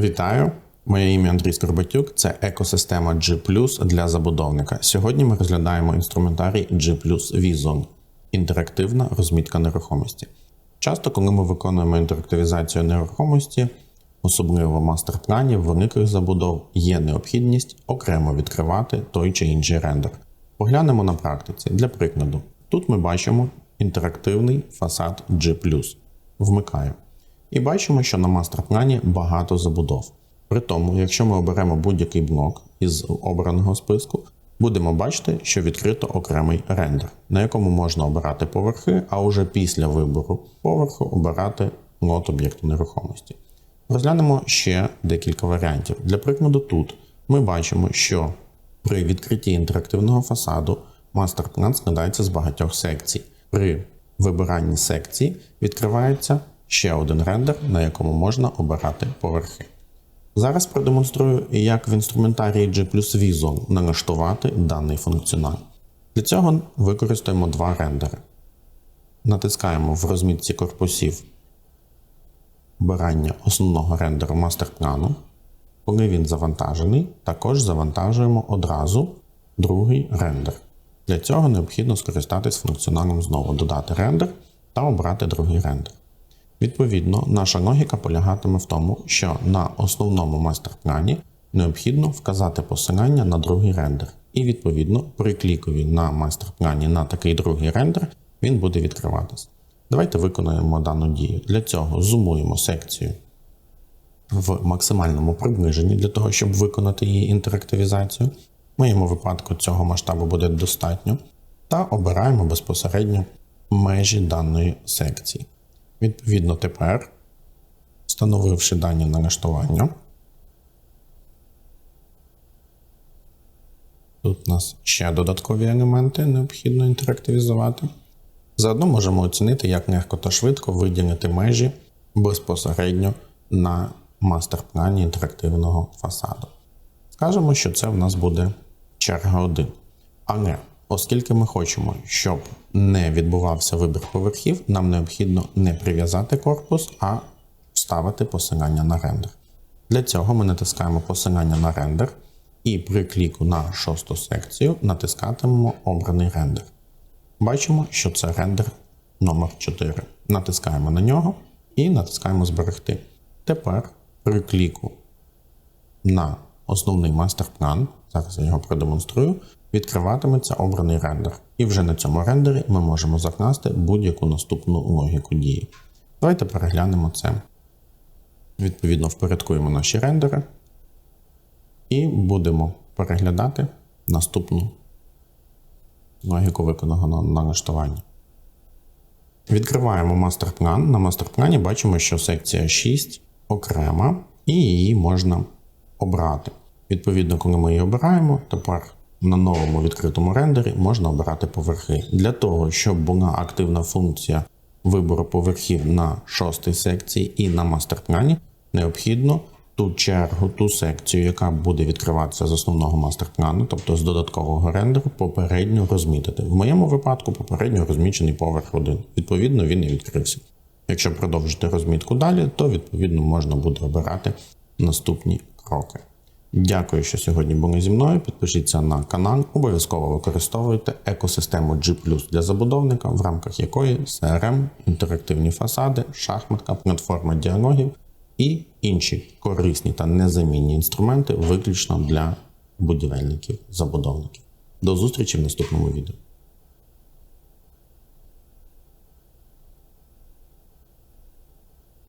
Вітаю! Моє ім'я Андрій Скорбатюк. Це екосистема G для забудовника. Сьогодні ми розглядаємо інструментарій G Vizon – інтерактивна розмітка нерухомості. Часто, коли ми виконуємо інтерактивізацію нерухомості, особливо в мастер-плані великих забудов, є необхідність окремо відкривати той чи інший рендер. Поглянемо на практиці. Для прикладу, тут ми бачимо інтерактивний фасад G+. Вмикаю. І бачимо, що на мастер-плані багато забудов. При тому, якщо ми оберемо будь-який блок із обраного списку, будемо бачити, що відкрито окремий рендер, на якому можна обирати поверхи, а уже після вибору поверху обирати лот об'єкту нерухомості. Розглянемо ще декілька варіантів. Для прикладу, тут ми бачимо, що при відкритті інтерактивного фасаду мастер-план складається з багатьох секцій. При вибиранні секції відкривається ще один рендер, на якому можна обирати поверхи. Зараз продемонструю, як в інструментарії G Vizon налаштувати даний функціонал. Для цього використаємо два рендери. Натискаємо в розмітці корпусів обирання основного рендеру мастер-плану. Коли він завантажений, також завантажуємо одразу другий рендер. Для цього необхідно скористатись функціоналом знову додати рендер та обрати другий рендер. Відповідно, наша логіка полягатиме в тому, що на основному мастер-плані необхідно вказати посилання на другий рендер. І відповідно при клікові на мастер-плані на такий другий рендер він буде відкриватися. Давайте виконаємо дану дію. Для цього зумуємо секцію в максимальному приближенні для того, щоб виконати її інтерактивізацію. В моєму випадку цього масштабу буде достатньо. Та обираємо безпосередньо межі даної секції. Відповідно, тепер, встановивши дані налаштування, тут у нас ще додаткові елементи необхідно інтерактивізувати. Заодно можемо оцінити, як легко та швидко виділити межі безпосередньо на мастер-плані інтерактивного фасаду. Скажемо, що це в нас буде черга 1. Але Оскільки ми хочемо, щоб не відбувався вибір поверхів, нам необхідно не прив'язати корпус, а вставити посилання на рендер. Для цього ми натискаємо посилання на рендер і при кліку на шосту секцію натискатимемо обраний рендер. Бачимо, що це рендер номер 4 Натискаємо на нього і натискаємо Зберегти. Тепер при кліку на основний мастер-план, зараз я його продемонструю, відкриватиметься обраний рендер. І вже на цьому рендері ми можемо закласти будь-яку наступну логіку дії. Давайте переглянемо це. Відповідно, впорядкуємо наші рендери і будемо переглядати наступну логіку виконаного налаштування. Відкриваємо мастер-план. На мастер-плані бачимо, що секція 6 окрема, і її можна обрати. Відповідно, коли ми її обираємо, тепер на новому відкритому рендері можна обирати поверхи. Для того, щоб була активна функція вибору поверхів на шостій секції і на мастер-плані, необхідно ту чергу, ту секцію, яка буде відкриватися з основного мастер-плану, тобто з додаткового рендеру, попередньо розмітити. В моєму випадку попередньо розмічений поверх 1. Відповідно, він і відкрився. Якщо продовжити розмітку далі, то відповідно можна буде обирати наступні кроки. Дякую, що сьогодні були зі мною. Підпишіться на канал. Обов'язково використовуйте екосистему G для забудовника, в рамках якої CRM, інтерактивні фасади, шахматка, платформа діалогів і інші корисні та незамінні інструменти виключно для будівельників-забудовників. До зустрічі в наступному відео.